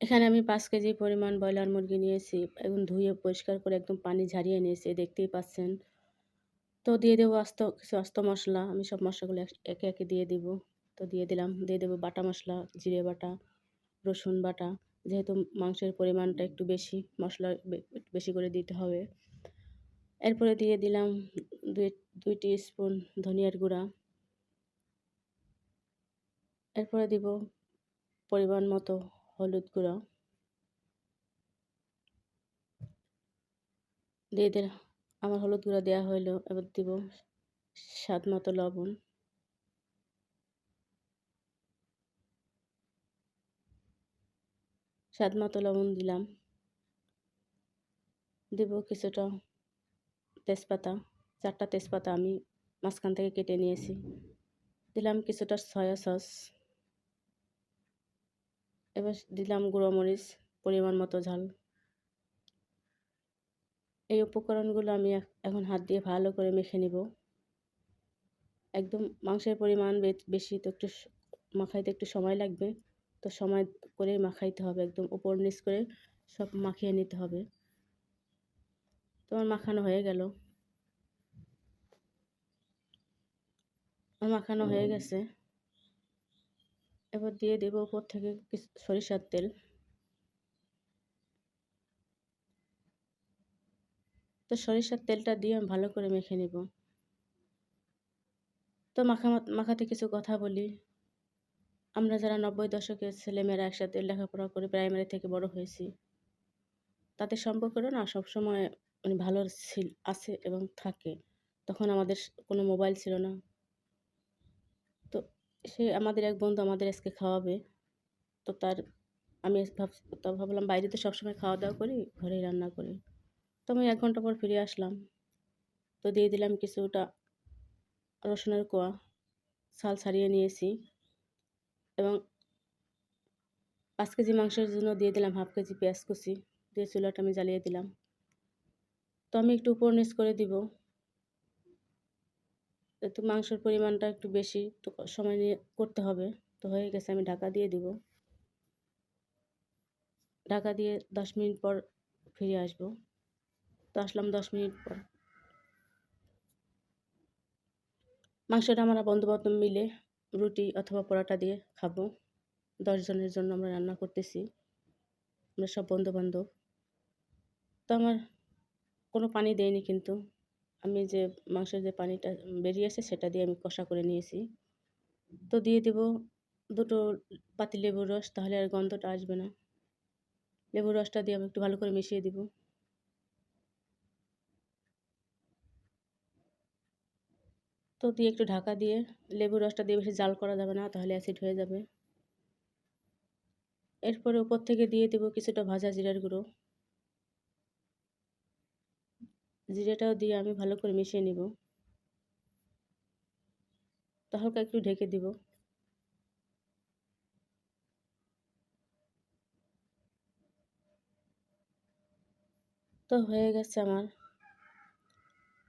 এখানে আমি পাঁচ কেজি পরিমাণ ব্রয়লার মুরগি নিয়েছি এবং ধুয়ে পরিষ্কার করে একদম পানি ঝারিয়ে নিয়েছি দেখতেই পাচ্ছেন। তো দিয়ে দেবো আস্ত কিছু আস্ত মশলা আমি সব মশলাগুলো এক একে, দিয়ে দিব। তো দিয়ে দিলাম। দিয়ে দেবো বাটা মশলা জিরে বাটা, রসুন বাটা। যেহেতু মাংসের পরিমাণটা একটু বেশি, মশলা বেশি করে দিতে হবে। এরপরে দিয়ে দিলাম ২ ২ স্পুন ধনিয়ার গুঁড়া। এরপরে দিব পরিমাণ মতো হলুদ গুঁড়ো দিয়ে দিলাম আমার হলুদ গুঁড়া দেওয়া হইল এবার দিব স্বাদ মতো লবণ। স্বাদ মতো লবণ দিলাম। দিব কিছুটা তেজপাতা, ৪ টা তেজপাতা আমি মাঝখান থেকে কেটে নিয়েছি। দিলাম কিছুটা সয়া সস। এবার দিলাম গুঁড়ো মরিচ, পরিমাণ মতো ঝাল। এই উপকরণগুলো আমি এখন হাত দিয়ে ভালো করে মেখে নিব। একদম মাংসের পরিমাণ বেশি তো একটু মাখাইতে একটু সময় লাগবে। তো সময় করে মাখাইতে হবে একদম উপর নিচ করে সব মাখিয়ে নিতে হবে। তোমার মাখানো হয়ে গেল। মাখানো হয়ে গেছে। এবার দিয়ে দেব উপর থেকে সরিষার তেল। তো সরিষার তেলটা দিয়ে আমি ভালো করে মেখে নেব। তো মাখা মাখাতে কিছু কথা বলি। আমরা যারা নব্বই দশকের ছেলেমেয়েরা একসাথে লেখাপড়া করে প্রাইমারি থেকে বড় হয়েছি। তাদের সম্পর্কটা না সবসময় মানে ভালো ছিল, আছে এবং থাকে। তখন আমাদের কোনো মোবাইল ছিল না। তো সে আমাদের এক বন্ধু আমাদের আজকে খাওয়াবে। তো তার আমি তো ভাবলাম বাইরে তো সবসময় খাওয়া দাওয়া করি, ঘরেই রান্না করি। তো আমি এক ঘণ্টা পর ফিরে আসলাম। তো দিয়ে দিলাম কিছুটা রসুনের কোয়া, ছাল ছাড়িয়ে নিয়েছি এবং পাঁচ কেজি মাংসের জন্য দিয়ে দিলাম হাফ কেজি পেঁয়াজ কুচি। দিয়ে চুলাটা আমি জ্বালিয়ে দিলাম। তো আমি একটু উপর নিচ করে দিব। একটু মাংসের পরিমাণটা একটু বেশি, একটু সময় নিয়ে করতে হবে। তো হয়ে গেছে আমি ঢাকা দিয়ে দিব। ঢাকা দিয়ে ১০ মিনিট পর ফিরে আসব। তো আসলাম ১০ মিনিট পর। মাংসটা আমরা বন্ধু-বান্ধব মিলে রুটি অথবা পরোটা দিয়ে খাব। ১০ জনের জন্য আমরা রান্না করতেছি। আমরা সব বন্ধু-বান্ধব। তো আমার কোনো পানি দেয়নি কিন্তু। আমি যে মাংসের যে পানিটা বেরিয়েছে সেটা দিয়ে আমি কষা করে নিয়েছি। তো দিয়ে দিব ২ পাতি লেবুর রস, তাহলে আর গন্ধটা আসবে না। লেবুর রসটা দিয়ে আমি একটু ভালো করে মিশিয়ে দিব। তো দিয়ে একটু ঢাকা দিয়ে লেবুর রসটা দিয়ে বেশি জাল করা যাবে না, তাহলে অ্যাসিড হয়ে যাবে। এরপরে উপর থেকে দিয়ে দিব কিছুটা ভাজা জিরার গুঁড়ো। জিরাটাও দিয়ে আমি ভালো করে মিশিয়ে নিব। তো হালকা একটু ঢেকে দিব। তো হয়ে গেছে আমার